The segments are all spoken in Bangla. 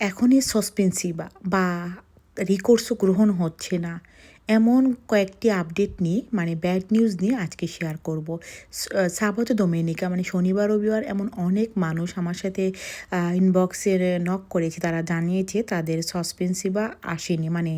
এখনই সসপেন্সি বা বা রিকোর্সও গ্রহণ হচ্ছে না। এমন কয়েকটি আপডেট নিয়ে মানে ব্যাড নিউজ নিয়ে আজকে শেয়ার করব। সাবত ডোমেনিকা মানে শনিবার, রবিবার এমন অনেক মানুষ আমার সাথে ইনবক্সে নক করেছে, তারা জানিয়েছে তাদের সসপেন্সি বা আসেনি। মানে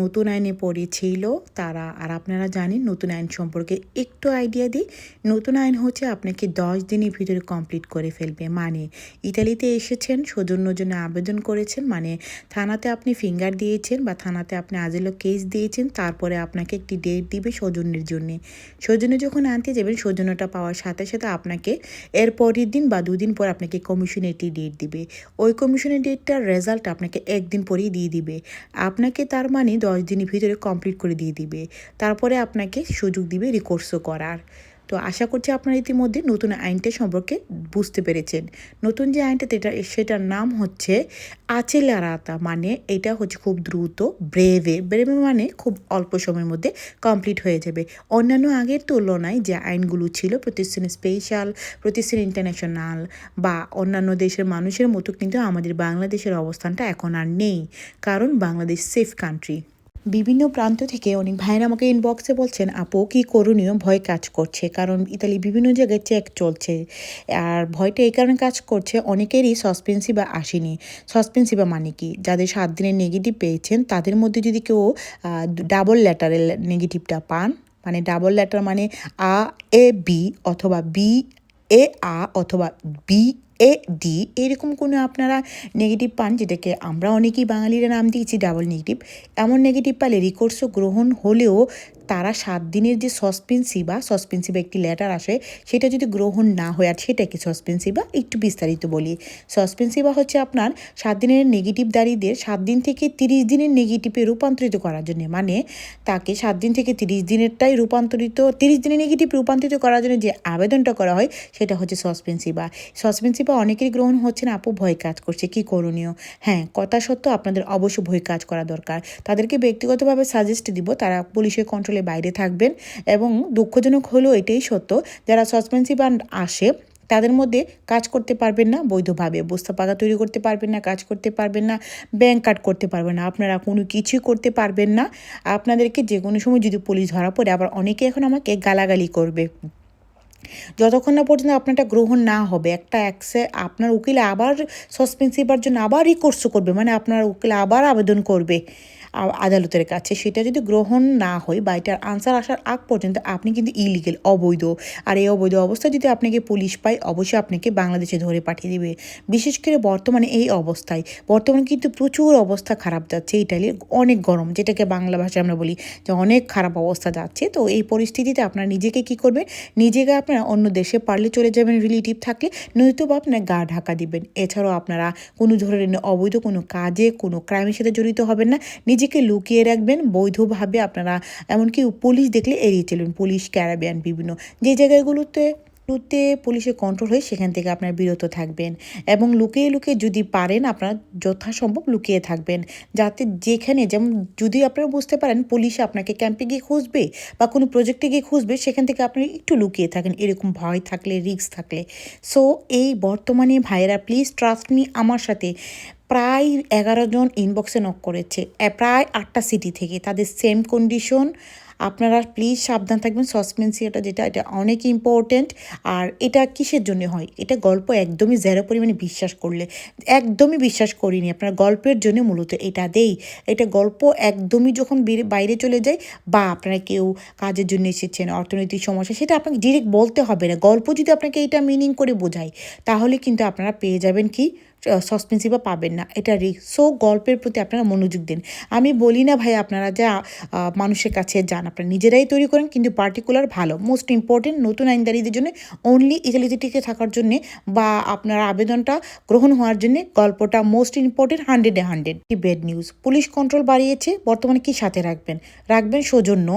নতুন আইনে পড়েছিল তারা, আর আপনারা জানেন নতুন আইন সম্পর্কে একটু আইডিয়া দিই। নতুন আইন হচ্ছে আপনাকে দশ দিনের ভিতরে কমপ্লিট করে ফেলবে। মানে ইতালিতে এসেছেন, সৌজন্য জন্য আবেদন করেছেন মানে থানাতে আপনি ফিঙ্গার দিয়েছেন বা থানাতে আপনি আজেলো কেস দিয়েছেন তারপরে আপনাকে একটি ডেট দিবে সৌজন্যের জন্যে। সৌজন্য যখন আনতে যাবেন, সৌজন্যটা পাওয়ার সাথে সাথে আপনাকে এর পরের দিন বা দুদিন পর আপনাকে কমিশনে একটি ডেট দিবে। ওই কমিশনের ডেটটার রেজাল্ট আপনাকে একদিন পরেই দিয়ে দিবে। আপনাকে তার মানে দশ দিনের ভিতরে কমপ্লিট করে দিয়ে দিবে। তারপরে আপনাকে সুযোগ দিবে রিকোর্সও করার। তো আশা করছি আপনারা ইতিমধ্যে নতুন আইনটা সম্পর্কে বুঝতে পেরেছেন। নতুন যে আইনটা যেটা সেটার নাম হচ্ছে আচেলারাতা মানে এটা হচ্ছে খুব দ্রুত ব্রেভে ব্রেভে মানে খুব অল্প সময়ের মধ্যে কমপ্লিট হয়ে যাবে। অন্যান্য আগের তুলনায় যে আইনগুলো ছিল, প্রতিষ্ঠানে স্পেশাল প্রতিষ্ঠান ইন্টারন্যাশনাল বা অন্যান্য দেশের মানুষের মতো কিন্তু আমাদের বাংলাদেশের অবস্থানটা এখন আর নেই, কারণ বাংলাদেশ সেফ কান্ট্রি বিভিন্ন প্রান্ত থেকে অনেক ভাইয়েরা আমাকে ইনবক্সে বলছেন, আপু, কী করণীয়? ভয় কাজ করছে। কারণ ইতালি বিভিন্ন জায়গায় চেক চলছে। আর ভয়টা এই কারণে কাজ করছে, অনেকেরই সসপেন্সি বা আসেনি। সসপেন্সি বা মানে কি? যাদের সাত দিনের নেগেটিভ পেয়েছেন, তাদের মধ্যে যদি কেউ ডাবল লেটারের নেগেটিভটা পান মানে ডাবল লেটার মানে আ এ বি অথবা বি এ আ অথবা বি এ ডি এরকম কোনো আপনারা নেগেটিভ পান যেটাকে আমরা অনেকেই বাঙালিরা নাম দিয়েছি ডাবল নেগেটিভ এমন নেগেটিভ পালে রিকোর্সও গ্রহণ হলেও তারা সাত দিনের যে সসপেন্সি বা সসপেন্সি বা একটি লেটার আসে, সেটা যদি গ্রহণ না হয়, আর সেটা কি সসপেন্সি বা? একটু বিস্তারিত বলি। সসপেন্সি বা হচ্ছে আপনার সাত দিনের নেগেটিভ দাঁড়িদের সাত দিন থেকে তিরিশ দিনের নেগেটিভে রূপান্তরিত করার জন্য। মানে তাকে সাত দিন থেকে তিরিশ দিনেরটাই রূপান্তরিত, তিরিশ দিনের নেগেটিভ রূপান্তরিত করার জন্য যে আবেদনটা করা হয়, সেটা হচ্ছে সসপেন্সি বা। সসপেন্সি বা অনেকেরই গ্রহণ হচ্ছে না, আপু ভয় কাজ করছে, কি করণীয়? হ্যাঁ কথা সত্ত্বেও আপনাদের অবশ্য ভয় কাজ করা দরকার। তাদেরকে ব্যক্তিগতভাবে সাজেস্ট দিব, তারা পুলিশের কন্ট্রোলে বাইরে থাকবেন এবং দুঃখজনক হলেও এটাই সত্য, যারা সসপেন্সি বান্ড আসে, তাদের মধ্যে কাজ করতে পারবেন না বৈধভাবে। বস্তা পাকা তৈরি করতে পারবেন না, কাজ করতে পারবেন না ব্যাংক কার্ড করতে পারবেন না, আপনারা কোনো কিছুই করতে পারবেন না। আপনাদেরকে যে কোনো সময় যদি পুলিশ ধরা পড়ে, আবার অনেকে এখন আমাকে গালাগালি করবে। যতক্ষণ না পর্যন্ত আপনারটা গ্রহণ না হবে, একটা অ্যাক্সে আপনার উকিল আবার সসপেন্সিবার জন্য আবার রিকোর্স করবে মানে আপনার উকিল আবার আবেদন করবে। আদালতের কাছে। সেটা যদি গ্রহণ না হয় বা এটার আনসার আসার আগ পর্যন্ত আপনি কিন্তু ইলিগেল অবৈধ। আর এই অবৈধ অবস্থা যদি আপনাকে পুলিশ পায়, অবশ্যই আপনাকে বাংলাদেশে ধরে পাঠিয়ে দেবে। বিশেষ করে বর্তমানে এই অবস্থায়। বর্তমানে কিন্তু প্রচুর অবস্থা খারাপ যাচ্ছে ইটালির। অনেক গরম, যেটাকে বাংলা ভাষায় আমরা বলি যে অনেক খারাপ অবস্থা যাচ্ছে। তো এই পরিস্থিতিতে আপনার নিজেকে কি করবেন? নিজেকে আপনারা অন্য দেশে পারলে চলে যাবেন রিলেটিভ থাকলে নয়তো বা আপনার গা ঢাকা দিবেন। এছাড়াও আপনারা কোনো ধরনের অবৈধ কোনো কাজে, কোনো ক্রাইমের সাথে জড়িত হবেন না। নিজেকে লুকিয়ে রাখবেন, বৈধভাবে আপনারা, এমনকি পুলিশ দেখলে এড়িয়ে চলবেন। পুলিশ, ক্যারাবিয়ান, বিভিন্ন যে জায়গাগুলোতে লুতে পুলিশের কন্ট্রোল হয়ে সেখান থেকে আপনার বিরত থাকবেন। এবং লুকিয়ে লুকিয়ে যদি পারেন, আপনারা যথাসম্ভব লুকিয়ে থাকবেন। যাতে যেখানে, যেমন যদি আপনারা বুঝতে পারেন পুলিশ আপনাকে ক্যাম্পে গিয়ে খুঁজবে বা কোনো প্রজেক্টে গিয়ে খুঁজবে, সেখান থেকে আপনি একটু লুকিয়ে থাকেন। এরকম ভয় থাকলে রিস্ক থাকলে। সো এই বর্তমানে ভাইয়েরা প্লিজ ট্রাস্ট মি আমার সাথে। প্রায় এগারো জন ইনবক্সে নক করেছে। প্রায় আটটা সিটি থেকে। তাদের সেম কন্ডিশন আপনারা প্লিজ সাবধান থাকবেন। সসপেন্সিয়াটা যেটা, এটা অনেক ইম্পর্টেন্ট আর এটা কিসের জন্য হয়? এটা গল্প একদমই জেরো পরিমাণে বিশ্বাস করলে। একদমই বিশ্বাস করিনি। আপনার গল্পের জন্য মূলত এটা দেই। এটা গল্প একদমই যখন বাইরে চলে যায়, বা আপনারা কেউ কাজের জন্য এসেছেন, অর্থনৈতিক সমস্যা, সেটা আপনাকে ডিরেক্ট বলতে হবে না। গল্প যদি আপনাকে এটা মিনিং করে বোঝায়, তাহলে কিন্তু আপনারা পেয়ে যাবেন কি? সসপেন্সি বা পাবেন না। এটা রিক্স সো গল্পের প্রতি আপনারা মনোযোগ দিন। আমি বলি না ভাই আপনারা যা মানুষের কাছে যান, আপনারা নিজেরাই তৈরি করেন, কিন্তু পার্টিকুলার ভালো। মোস্ট ইম্পর্টেন্ট নতুন আইনদারিদের জন্য অনলি ইতালিতে টিকে থাকার জন্যে বা আপনার আবেদনটা গ্রহণ হওয়ার জন্য গল্পটা মোস্ট ইম্পর্টেন্ট হান্ড্রেডে হান্ড্রেড কি বেড নিউজ পুলিশ কন্ট্রোল বাড়িয়েছে, বর্তমানে কি সাথে রাখবেন? রাখবেন সৌজন্য।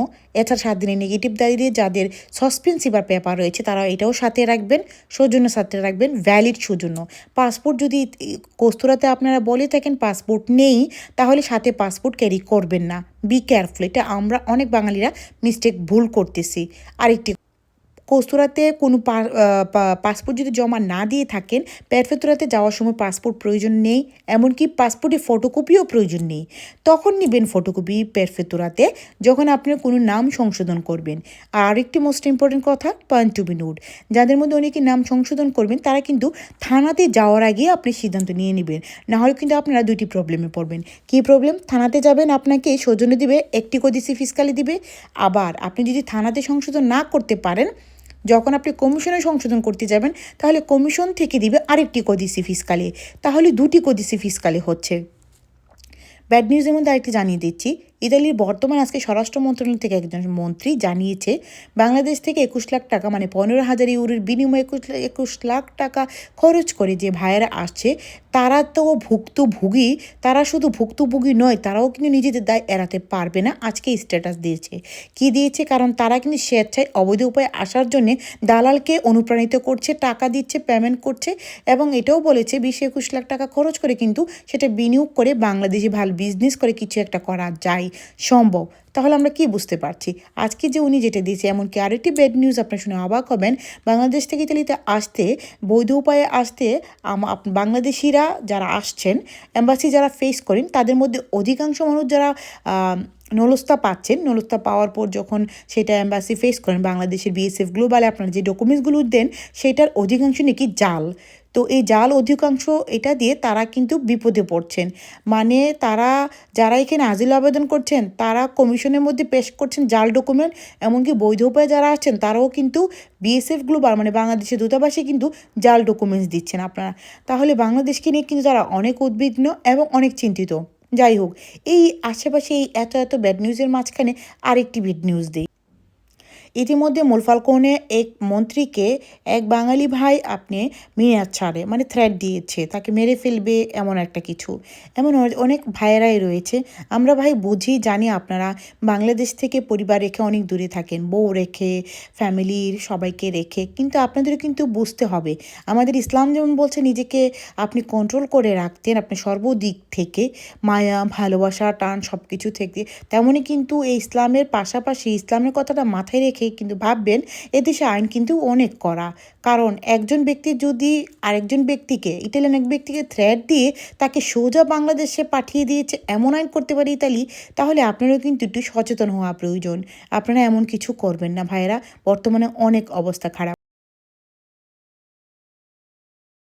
এছাড়া সাত দিনের নেগেটিভ দাঁড়িয়ে যাদের সসপেন্সিভার পেপার রয়েছে তারা এটাও সাথে রাখবেন। সৌজন্য সাথে রাখবেন ভ্যালিড সৌজন্য। পাসপোর্ট যদি কস্তুরাতে আপনারা বলে থাকেন পাসপোর্ট নেই, তাহলে সাথে পাসপোর্ট ক্যারি করবেন না। বি কেয়ারফুল এটা আমরা অনেক বাঙালিরা মিস্টেক ভুল করতেছি। আরেকটি কস্তুরাতে কোনো পাসপোর্ট যদি জমা না দিয়ে থাকেন পেরফেতুরাতে যাওয়ার সময় পাসপোর্ট প্রয়োজন নেই, এমনকি পাসপোর্টে ফটোকপিও প্রয়োজন নেই। তখন নেবেন ফটোকপি পেরফেতুরাতে যখন আপনার কোনো নাম সংশোধন করবেন। আর একটি মোস্ট ইম্পর্টেন্ট কথা পয়েন্ট টু বি নোট যাদের মধ্যে অনেকে নাম সংশোধন করবেন, তারা কিন্তু থানাতে যাওয়ার আগে আপনি সিদ্ধান্ত নিয়ে নেবেন। না হলে কিন্তু আপনারা দুইটি প্রবলেমে পড়বেন। কী প্রবলেম থানাতে যাবেন, আপনাকে সৌজন্য দিবে, একটি কদিসি ফিসকালি দিবে। আবার আপনি যদি থানাতে সংশোধন না করতে পারেন যখন আপনি কমিশনে সংশোধন করতে যাবেন, তাহলে কমিশন থেকে দিবে আরেকটি কদিসি ফিসকালে। তাহলে দুটি কদিসি ফিসকালে হচ্ছে। ব্যাড নিউজের মধ্যে আরেকটি জানিয়ে দিচ্ছি। ইতালির বর্তমান আজকে স্বরাষ্ট্র মন্ত্রণালয় থেকে একজন মন্ত্রী জানিয়েছে, বাংলাদেশ থেকে একুশ লাখ টাকা মানে পনেরো হাজার ইউরোর বিনিময়ে একুশ একুশ লাখ টাকা খরচ করে যে ভাইয়েরা আসছে, তারা তো ভুক্তভোগী, তারা শুধু ভুক্তভোগী নয়, তারাও কিন্তু নিজেদের দায় এড়াতে পারবে না, আজকে স্ট্যাটাস দিয়েছে। কি দিয়েছে? কারণ তারা কিন্তু স্বেচ্ছায় অবৈধ উপায়ে আসার জন্যে দালালকে অনুপ্রাণিত করছে, টাকা দিচ্ছে পেমেন্ট করছে এবং এটাও বলেছে বিশ একুশ লাখ টাকা খরচ করে কিন্তু সেটা বিনিয়োগ করে বাংলাদেশে ভালো বিজনেস করে কিছু একটা করা যায়। সম্ভব। তাহলে আমরা কি বুঝতে পারছি? আজকে যে উনি যেটা দিয়েছে, এমনকি আরেকটি ব্যাড নিউজ আপনার শুনে অবাক হবেন। বাংলাদেশ থেকে ইতালিতে আসতে, বৈধ উপায়ে আসতে বাংলাদেশিরা যারা আসছেন এম্বাসি যারা ফেস করেন, তাদের মধ্যে অধিকাংশ মানুষ যারা নলস্তা পাচ্ছেন নলস্তা পাওয়ার পর যখন সেটা অ্যাম্বাসি ফেস করেন, বাংলাদেশের বিএসএফ গ্লোবালে আপনারা যে ডকুমেন্টসগুলো দেন, সেটার অধিকাংশ নাকি জাল। তো এই জাল অধিকাংশ এটা দিয়ে তারা কিন্তু বিপদে পড়ছেন। মানে তারা যারা এখানে আজিল আবেদন করছেন, তারা কমিশনের মধ্যে পেশ করছেন জাল ডকুমেন্ট, এমনকি বৈধ উপায়ে যারা আসছেন, তারাও কিন্তু বিএসএফ গ্লোবাল মানে বাংলাদেশের দূতাবাসে কিন্তু জাল ডকুমেন্টস দিচ্ছেন আপনারা। তাহলে বাংলাদেশকে নিয়ে কিন্তু তারা অনেক উদ্বিগ্ন এবং অনেক চিন্তিত। যাই হোক, এই আশেপাশে এই এত এত ব্যাড নিউজের মাঝখানে আরেকটি ব্যাড নিউজ দিই। ইতিমধ্যে মোলফালকোনে এক মন্ত্রীকে এক বাঙালি ভাই আপনি মেয়াদ ছাড়ে মানে থ্রেট দিয়েছে, তাকে মেরে ফেলবে এমন একটা কিছু। এমন অনেক ভাইয়েরাই রয়েছে। আমরা ভাই বুঝি, জানি আপনারা বাংলাদেশ থেকে পরিবার রেখে অনেক দূরে থাকেন, বউ রেখে, ফ্যামিলির সবাইকে রেখে, কিন্তু আপনাদের কিন্তু বুঝতে হবে। আমাদের ইসলাম যেমন বলছে, নিজেকে আপনি কন্ট্রোল করে রাখতেন, আপনি সর্বদিক থেকে মায়া, ভালোবাসা, টান সব কিছু থেকে, তেমনই কিন্তু এই ইসলামের পাশাপাশি, ইসলামের কথাটা মাথায় রেখে কিন্তু ভাববেন এদেশে আইন কিন্তু অনেক করা কারণ একজন ব্যক্তি যদি আরেকজন ব্যক্তিকে ইটালিয়ান এক ব্যক্তিকে থ্রেট দিয়ে তাকে সোজা বাংলাদেশে পাঠিয়ে দিয়েছে, এমন আইন করতে পারে ইতালি, তাহলে আপনারাও কিন্তু একটু সচেতন হওয়া প্রয়োজন। আপনারা এমন কিছু করবেন না ভাইয়েরা, বর্তমানে অনেক অবস্থা খারাপ।